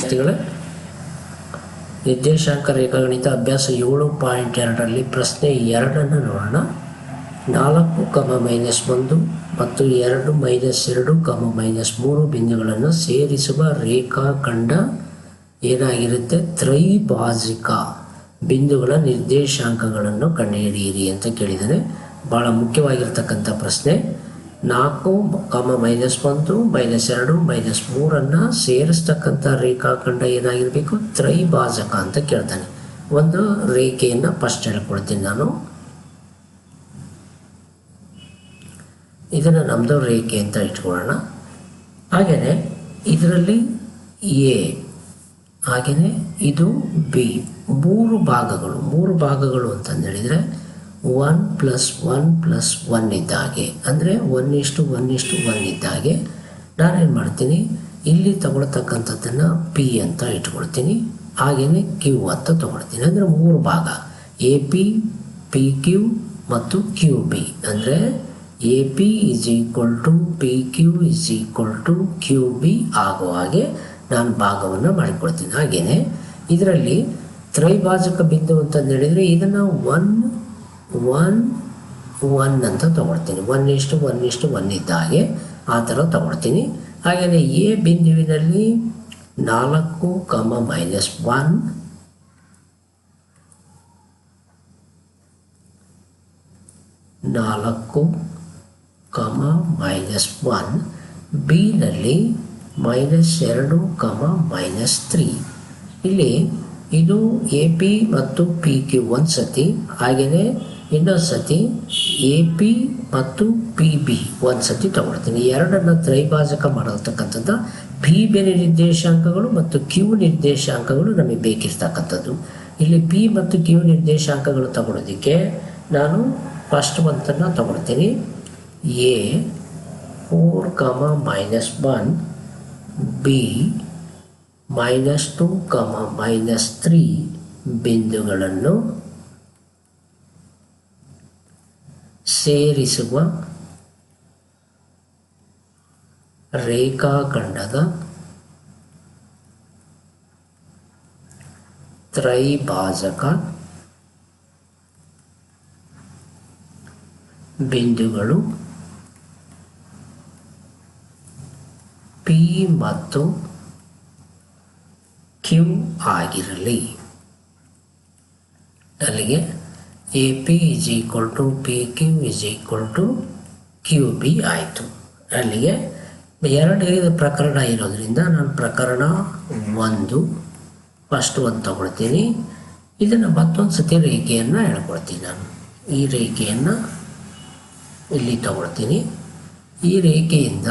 ವಿದ್ಯಾರ್ಥಿಗಳೇ ನಿರ್ದೇಶಾಂಕ ರೇಖಾಗಣಿತ ಅಭ್ಯಾಸ ಏಳು ಪಾಯಿಂಟ್ ಎರಡರಲ್ಲಿ ಪ್ರಶ್ನೆ ಎರಡನ್ನು ನೋಡೋಣ. ನಾಲ್ಕು ಕಮ ಮೈನಸ್ ಒಂದು ಮತ್ತು ಎರಡು ಮೈನಸ್ ಎರಡು ಕಮ ಮೈನಸ್ ಮೂರು ಬಿಂದುಗಳನ್ನು ಸೇರಿಸುವ ರೇಖಾಖಂಡ ಏನಾಗಿರುತ್ತೆ? ತ್ರೈಭಾಜಿಕ ಬಿಂದುಗಳ ನಿರ್ದೇಶಾಂಕಗಳನ್ನು ಕಂಡುಹಿಡಿಯಿರಿ ಅಂತ ಕೇಳಿದರೆ ಭಾಳ ಮುಖ್ಯವಾಗಿರ್ತಕ್ಕಂಥ ಪ್ರಶ್ನೆ. ನಾಲ್ಕು, ಕಮ ಮೈನಸ್ ಒಂದು, ಮೈನಸ್ ಎರಡು, ಮೈನಸ್ ಮೂರನ್ನು ಸೇರಿಸ್ತಕ್ಕಂಥ ರೇಖಾಖಂಡ ಏನಾಗಿರಬೇಕು? ತ್ರೈಭಾಜಕ ಅಂತ ಕೇಳ್ತಾನೆ. ಒಂದು ರೇಖೆಯನ್ನು ಫಸ್ಟ್ ಹೇಳ್ಕೊಳ್ತೀನಿ ನಾನು. ಇದನ್ನು ನಮ್ಮದು ರೇಖೆ ಅಂತ ಇಟ್ಕೊಳ್ಳೋಣ. ಹಾಗೆಯೇ ಇದರಲ್ಲಿ ಎ, ಹಾಗೆಯೇ ಇದು ಬಿ, ಮೂರು ಭಾಗಗಳು. ಮೂರು ಭಾಗಗಳು ಅಂತಂದು ಹೇಳಿದರೆ one plus one plus one ಇದ್ದ ಹಾಗೆ ಅಂದರೆ ಒನ್ ಇಷ್ಟು ಒನ್ ಇಷ್ಟು ಒನ್ ಇದ್ದ ಹಾಗೆ ನಾನೇನು ಮಾಡ್ತೀನಿ? ಇಲ್ಲಿ ತಗೊಳ್ತಕ್ಕಂಥದ್ದನ್ನು ಪಿ ಅಂತ ಇಟ್ಕೊಳ್ತೀನಿ. ಹಾಗೆಯೇ ಕ್ಯೂ ಅಂತ ತಗೊಳ್ತೀನಿ. ಅಂದರೆ ಮೂರು ಭಾಗ. ಎ ಪಿ ಪಿ ಕ್ಯೂ ಮತ್ತು ಕ್ಯೂ ಬಿ ಅಂದರೆ A P is equal to P Q is equal to Q B ಆಗೋ ಹಾಗೆ ನಾನು ಭಾಗವನ್ನು ಮಾಡಿಕೊಳ್ತೀನಿ. ಹಾಗೆಯೇ ಇದರಲ್ಲಿ ತ್ರೈಭಾಜಕ ಬಿಂದು ಅಂತಂದು ಹೇಳಿದರೆ ಇದನ್ನು ಒನ್ ಒನ್ ಒನ್ ಅಂತ ತಗೊಳ್ತೀನಿ. ಒನ್ ಇಷ್ಟು ಒನ್ ಇಷ್ಟು ಒನ್ ಇದ್ದ ಹಾಗೆ ಆ ಥರ ತಗೊಳ್ತೀನಿ. ಹಾಗೆಯೇ ಎ ಬಿಂದುವಿನಲ್ಲಿ ನಾಲ್ಕು ಕಮ ಮೈನಸ್ ಒನ್ ನಾಲ್ಕು ಕಮ ಮೈನಸ್ ಒನ್ ಬಿನಲ್ಲಿ ಮೈನಸ್ ಎರಡು ಕಮ ಮೈನಸ್ ತ್ರೀ ಇಲ್ಲಿ ಇದು ಎ ಪಿ ಮತ್ತು ಪಿ ಕ್ಯೂ ಒಂದು ಸತಿ ಹಾಗೆಯೇ ಇನ್ನೊಂದು ಸತಿ ಎ ಪಿ ಮತ್ತು ಪಿ ಬಿ ಒಂದು ಸತಿ ತಗೊಳ್ತೀನಿ. ಎರಡನ್ನು ತ್ರೈಭಾಜಕ ಮಾಡತಕ್ಕಂಥದ್ದು ಪಿ ಬೇರೆ ನಿರ್ದೇಶಾಂಕಗಳು ಮತ್ತು ಕ್ಯೂ ನಿರ್ದೇಶಾಂಕಗಳು ನಮಗೆ ಬೇಕಿರ್ತಕ್ಕಂಥದ್ದು. ಇಲ್ಲಿ ಪಿ ಮತ್ತು ಕ್ಯೂ ನಿರ್ದೇಶಾಂಕಗಳು ತಗೊಳ್ಳೋದಕ್ಕೆ ನಾನು ಫಸ್ಟ್ ಒಂದನ್ನು ತಗೊಳ್ತೀನಿ. A four comma minus one B minus two comma minus three ಬಿಂದುಗಳನ್ನು ಸೇರಿಸುವ ರೇಖಾಖಂಡದ ತ್ರೈಭಾಜಕ ಬಿಂದುಗಳು ಪಿ ಮತ್ತು ಕ್ಯೂ ಆಗಿರಲಿ. ಅಲ್ಲಿಗೆ A P is equal to P Q Q B ಆಯಿತು. ಅಲ್ಲಿಗೆ ಎರಡು ಪ್ರಕರಣ ಇರೋದ್ರಿಂದ ನಾನು ಪ್ರಕರಣ ಒಂದು ಫಸ್ಟ್ ಒಂದು ತಗೊಳ್ತೀನಿ. ಇದನ್ನು ಮತ್ತೊಂದು ಸತಿ ರೇಖೆಯನ್ನು ಹೇಳ್ಕೊಡ್ತೀನಿ ನಾನು. ಈ ರೇಖೆಯನ್ನು ಇಲ್ಲಿ ತಗೊಳ್ತೀನಿ. ಈ ರೇಖೆಯಿಂದ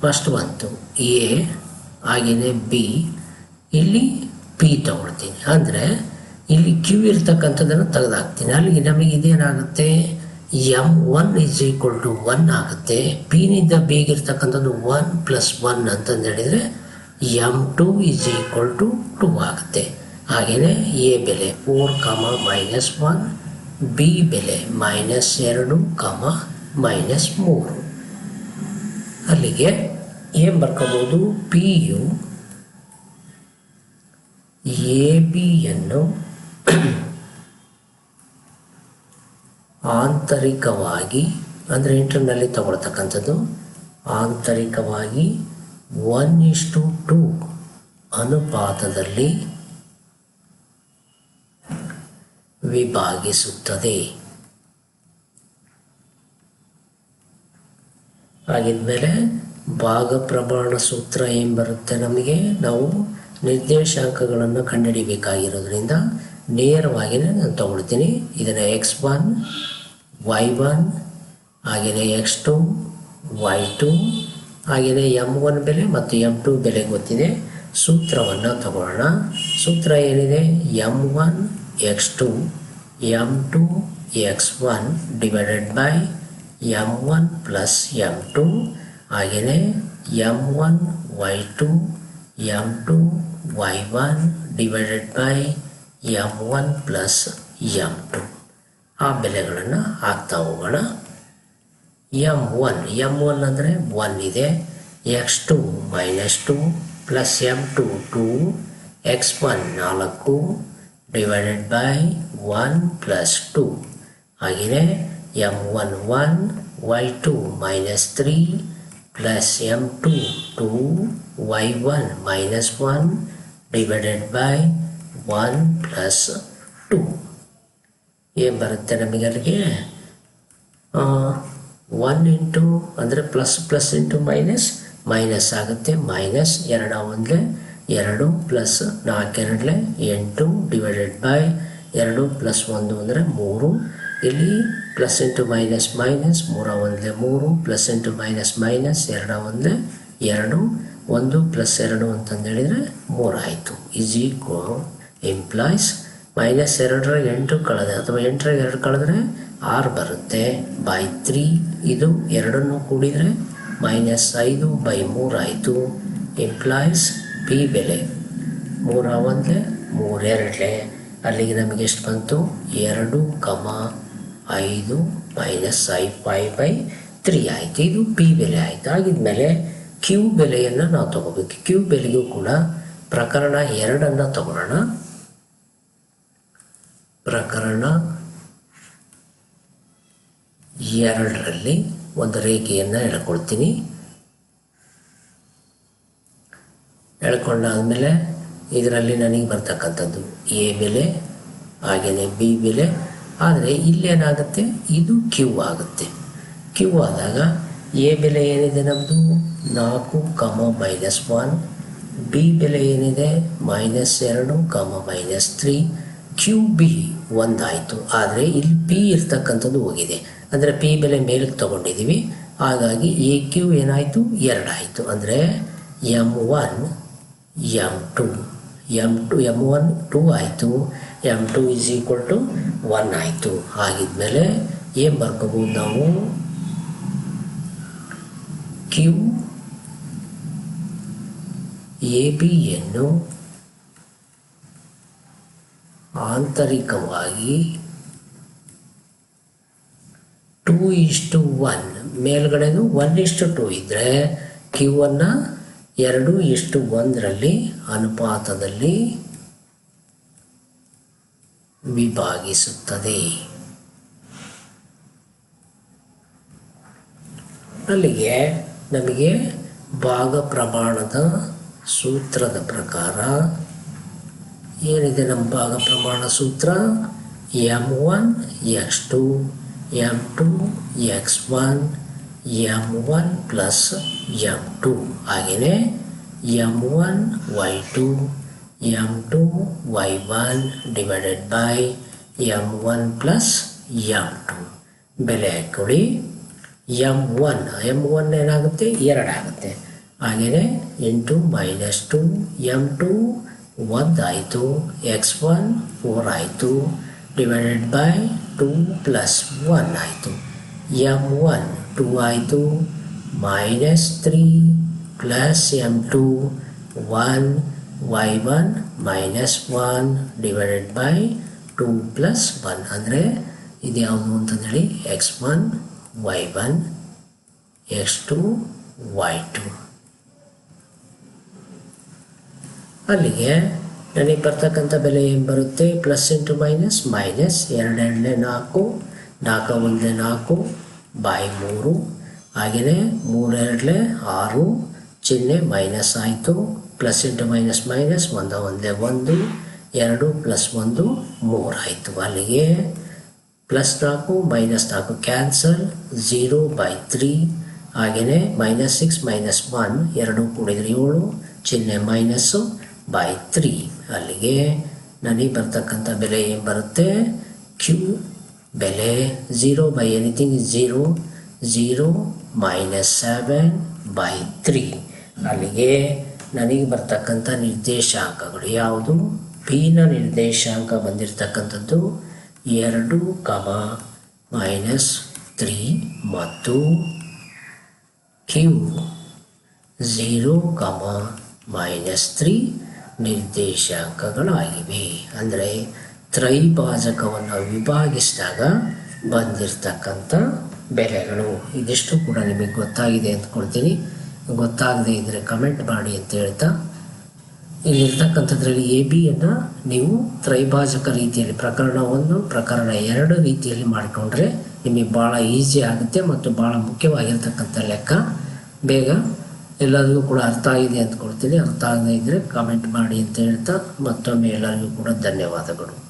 ಫಸ್ಟ್ ಒಂದು ಎ ಹಾಗೆಯೇ ಬಿ ಇಲ್ಲಿ ಪಿ ತಗೊಳ್ತೀನಿ. ಅಂದರೆ ಇಲ್ಲಿ ಕ್ಯೂ ಇರ್ತಕ್ಕಂಥದ್ದನ್ನು ತೆಗೆದಾಕ್ತೀನಿ. ಅಲ್ಲಿಗೆ ನಮಗೆ ಇದೇನಾಗುತ್ತೆ M one is equal to one ಆಗುತ್ತೆ. ಪಿನಿಂದ ಬೇಗಿರ್ತಕ್ಕಂಥದ್ದು ಒನ್ ಪ್ಲಸ್ ಒನ್ ಅಂತಂದು ಹೇಳಿದರೆ M two is equal to two ಆಗುತ್ತೆ. ಹಾಗೆಯೇ ಎ ಬೆಲೆ four comma minus one B ಬೆಲೆ ಮೈನಸ್ ಎರಡು ಕಾಮ ಮೈನಸ್ ಮೂರು. ಅಲ್ಲಿಗೆ ಏನು ಬರ್ಕೋಬೋದು? ಪಿ ಯು ಎ ಬಿಯನ್ನು ಆಂತರಿಕವಾಗಿ, ಅಂದರೆ ಇಂಟರ್ನಲ್ಲಿ ತಗೊಳ್ತಕ್ಕಂಥದ್ದು, ಆಂತರಿಕವಾಗಿ ಒನ್ ಇಷ್ಟು ಟು ಅನುಪಾತದಲ್ಲಿ ವಿಭಾಗಿಸುತ್ತದೆ. ಆಗಿದ್ಮೇಲೆ ಭಾಗ ಪ್ರಮಾಣ ಸೂತ್ರ ಏನು ಬರುತ್ತೆ ನಮಗೆ? ನಾವು ನಿರ್ದೇಶಾಂಕಗಳನ್ನು ಕಂಡುಹಿಡಿಬೇಕಾಗಿರೋದ್ರಿಂದ ನೇರವಾಗಿಯೇ ನಾನು ತಗೊಳ್ತೀನಿ. ಇದನ್ನು ಎಕ್ಸ್ ಒನ್ ವೈ ಒನ್ ಹಾಗೆಯೇ ಎಕ್ಸ್ ಟು ವೈ ಟು ಹಾಗೆಯೇ ಎಂ ಒನ್ ಬೆಲೆ ಮತ್ತು ಎಂ ಟು ಬೆಲೆ ಗೊತ್ತಿದೆ. ಸೂತ್ರವನ್ನು ತಗೊಳ್ಳೋಣ. ಸೂತ್ರ ಏನಿದೆ? M one X two M two X one divided by M one plus M two ಹಾಗೆಯೇ M one Y two M two Y one divided by M one plus M two ಆ ಬೆಲೆಗಳನ್ನು ಹಾಕ್ತಾ ಹೋಗೋಣ ಎಂ ಒನ್ ಎಂ ಒನ್ ಅಂದರೆ one ಇದೆ. X two minus two plus M two two X one ನಾಲ್ಕು divided by one plus two ಹಾಗೆಯೇ M one one Y two minus three plus M two two Y one minus one divided by one plus two ಏನು ಬರುತ್ತೆ ನಮಗೆ ಅಲ್ಲಿಗೆ one into ಅಂದರೆ plus plus into minus minus ಆಗುತ್ತೆ. Minus ಎರಡು ಒಂದಲೇ ಎರಡು ಪ್ಲಸ್ ನಾಲ್ಕೆರಡಲೆ ಎಂಟು ಡಿವೈಡೆಡ್ ಬೈ ಎರಡು ಪ್ಲಸ್ ಒಂದು ಅಂದರೆ ಮೂರು. ಇಲ್ಲಿ ಪ್ಲಸ್ ಇಂಟು ಮೈನಸ್ ಮೈನಸ್ ಮೂರ ಒಂದಲೇ ಮೂರು ಪ್ಲಸ್ ಇಂಟು ಮೈನಸ್ ಮೈನಸ್ ಎರಡ ಒಂದ್ಲೆ ಎರಡು. ಒಂದು ಪ್ಲಸ್ ಎರಡು ಅಂತಂದೇಳಿದರೆ ಮೂರು ಆಯಿತು ಈಸ್ ಈಕ್ವೋ ಇಂಪ್ಲಾಯ್ಸ್ ಮೈನಸ್ ಎರಡರ ಎಂಟು ಕಳೆದ್ರೆ, ಅಥವಾ ಎಂಟರ ಎರಡು ಕಳೆದ್ರೆ ಆರು ಬರುತ್ತೆ. ಬೈ ತ್ರೀ ಇದು ಎರಡನ್ನು ಕೂಡಿದರೆ ಮೈನಸ್ ಐದು ಬೈ ಮೂರಾಯಿತು ಇಂಪ್ಲಾಯ್ಸ್ ಪಿ ಬೆಲೆ. ಮೂರ ಒಂದಲೆ ಮೂರೆರಡಲೆ ಅಲ್ಲಿಗೆ ನಮಗೆ ಎಷ್ಟು ಬಂತು? ಎರಡು ಕಮ ಐದು ಮೈನಸ್ ಐ ಫೈ ಬೈ ತ್ರೀ ಆಯಿತು. ಇದು ಪಿ ಬೆಲೆ ಆಯಿತು. ಆಗಿದ್ಮೇಲೆ ಕ್ಯೂ ಬೆಲೆಯನ್ನು ನಾವು ತಗೋಬೇಕು. ಕ್ಯೂ ಬೆಲೆಗೂ ಕೂಡ ಪ್ರಕರಣ ಎರಡನ್ನು ತಗೊಳ್ಳೋಣ ಪ್ರಕರಣ ಎರಡರಲ್ಲಿ ಒಂದು ರೇಖೆಯನ್ನು ಎಳ್ಕೊಳ್ತೀನಿ. ಎಳ್ಕೊಂಡಾದ್ಮೇಲೆ ಇದರಲ್ಲಿ ನನಗೆ ಬರ್ತಕ್ಕಂಥದ್ದು ಎ ಬೆಲೆ ಹಾಗೆಯೇ ಬಿ ಬೆಲೆ. ಆದರೆ ಇಲ್ಲೇನಾಗುತ್ತೆ? ಇದು ಕ್ಯೂ ಆಗುತ್ತೆ. ಕ್ಯೂ ಆದಾಗ ಎ ಬೆಲೆ ಏನಿದೆ ನಮ್ಮದು ನಾಲ್ಕು ಕಮ ಮೈನಸ್ ಒನ್. ಬಿ ಬೆಲೆ ಏನಿದೆ? ಮೈನಸ್ ಎರಡು comma minus three. Q B ಒಂದಾಯಿತು. ಆದರೆ ಇಲ್ಲಿ ಪಿ ಇರ್ತಕ್ಕಂಥದ್ದು ಹೋಗಿದೆ. ಅಂದರೆ ಪಿ ಬೆಲೆ ಮೇಲಕ್ಕೆ ತಗೊಂಡಿದ್ದೀವಿ ಹಾಗಾಗಿ ಎ ಕ್ಯೂ ಏನಾಯಿತು? ಎರಡಾಯಿತು. ಅಂದರೆ M one M two M two M one two ಆಯಿತು. M two is equal to one ಆಯಿತು. ಆಗಿದ್ಮೇಲೆ ಏನು ಬರ್ಕೋಬೋದು ನಾವು? ಕ್ಯೂ ಎ ಬಿಯನ್ನು ಆಂತರಿಕವಾಗಿ ಟೂ ಇಷ್ಟು ಒನ್ ಮೇಲ್ಗಡೆದು ಒನ್ ಇಷ್ಟು ಟೂ ಇದ್ದರೆ ಕ್ಯೂವನ್ನು ಎರಡು ಇಷ್ಟು ಒಂದರಲ್ಲಿ ಅನುಪಾತದಲ್ಲಿ ವಿಭಾಗಿಸುತ್ತದೆ. ಅಲ್ಲಿಗೆ ನಮಗೆ ಭಾಗ ಪ್ರಮಾಣದ ಸೂತ್ರದ ಪ್ರಕಾರ ಏನಿದೆ ನಮ್ಮ ಭಾಗ ಪ್ರಮಾಣ ಸೂತ್ರ? M one X two M two X one M one plus M two ಹಾಗೆಯೇ M one Y two M two Y one divided by M one plus M two ಬೆಲೆ ಹಾಕೊಳ್ಳಿ ಎಂ ಒನ್ ಎಂ ಒನ್ ಏನಾಗುತ್ತೆ? ಎರಡಾಗುತ್ತೆ ಹಾಗೆಯೇ into minus two M two ಒಂದಾಯಿತು X one four ಆಯಿತು divided by two plus one ಆಯಿತು M one two ಆಯಿತು minus three plus M two one Y one minus one divided by two plus one ಅಂದರೆ ಇದು ಯಾವುದು ಅಂತಂದೇಳಿ X one Y one X two Y two ಅಲ್ಲಿಗೆ ನನಗೆ ಬರ್ತಕ್ಕಂಥ ಬೆಲೆ ಏನು ಬರುತ್ತೆ? ಪ್ಲಸ್ ಇಂಟು ಮೈನಸ್ ಮೈನಸ್ ಎರಡೆರಡನೇ ನಾಲ್ಕು ನಾಲ್ಕು ಒಂದೇ ನಾಲ್ಕು ಬಾಯಿ ಮೂರು. ಹಾಗೆಯೇ ಮೂರೆರಡಲೆ ಆರು, ಚಿಹ್ನೆ ಮೈನಸ್ ಆಯಿತು. ಪ್ಲಸ್ ಇಂಟು ಮೈನಸ್ ಮೈನಸ್ ಒಂದ ಒಂದೇ ಒಂದು, ಎರಡು ಪ್ಲಸ್ ಒಂದು ಮೂರು ಆಯಿತು ಅಲ್ಲಿಗೆ. ಪ್ಲಸ್ ನಾಲ್ಕು ಮೈನಸ್ ನಾಲ್ಕು ಕ್ಯಾನ್ಸಲ್ ಝೀರೋ ಬೈ ತ್ರೀ ಹಾಗೆಯೇ ಮೈನಸ್ ಸಿಕ್ಸ್ ಮೈನಸ್ ಒನ್ ಎರಡು ಕೂಡಿದ್ರೆ ಏಳು, ಚಿಹ್ನೆ ಮೈನಸ್ಸು ಬೈ ತ್ರೀ ಅಲ್ಲಿಗೆ ನನಗೆ ಬರ್ತಕ್ಕಂಥ ಬೆಲೆ ಏನು ಬರುತ್ತೆ? ಕ್ಯೂ ಬೆಲೆ zero by anything zero zero minus seven by three ಅಲ್ಲಿಗೆ ನನಗೆ ಬರ್ತಕ್ಕಂಥ ನಿರ್ದೇಶಾಂಕಗಳು ಯಾವುದು? ಪಿನ ನಿರ್ದೇಶಾಂಕ ಬಂದಿರತಕ್ಕಂಥದ್ದು ಎರಡು ಕಮ ಮೈನಸ್ ತ್ರೀ ಮತ್ತು Q zero comma minus three ನಿರ್ದೇಶಾಂಕಗಳಾಗಿವೆ. ಅಂದರೆ ತ್ರೈಭಾಜಕವನ್ನು ವಿಭಾಗಿಸಿದಾಗ ಬಂದಿರತಕ್ಕಂಥ ಬೆಲೆಗಳು. ಇದಿಷ್ಟು ಕೂಡ ನಿಮಗೆ ಗೊತ್ತಾಗಿದೆ ಅಂದ್ಕೊಳ್ತೀನಿ. ಗೊತ್ತಾಗದೇ ಇದ್ದರೆ ಕಮೆಂಟ್ ಮಾಡಿ ಅಂತ ಹೇಳ್ತಾ, ಇಲ್ಲಿರ್ತಕ್ಕಂಥದ್ರಲ್ಲಿ ಎ ಬಿಯನ್ನು ನೀವು ತ್ರೈಭಾಜಕ ರೀತಿಯಲ್ಲಿ ಪ್ರಕರಣ ಒಂದು, ಪ್ರಕರಣ ಎರಡು ರೀತಿಯಲ್ಲಿ ಮಾಡಿಕೊಂಡ್ರೆ ನಿಮಗೆ ಭಾಳ ಈಸಿ ಆಗುತ್ತೆ ಮತ್ತು ಭಾಳ ಮುಖ್ಯವಾಗಿರ್ತಕ್ಕಂಥ ಲೆಕ್ಕ. ಬೇಗ ಎಲ್ಲರಿಗೂ ಕೂಡ ಅರ್ಥ ಆಗಿದೆ ಅಂತ ಕೊಡ್ತೀನಿ. ಅರ್ಥ ಆಗದೇ ಇದ್ದರೆ ಕಾಮೆಂಟ್ ಮಾಡಿ ಅಂತ ಹೇಳ್ತಾ ಮತ್ತೊಮ್ಮೆ ಎಲ್ಲರಿಗೂ ಕೂಡ ಧನ್ಯವಾದಗಳು.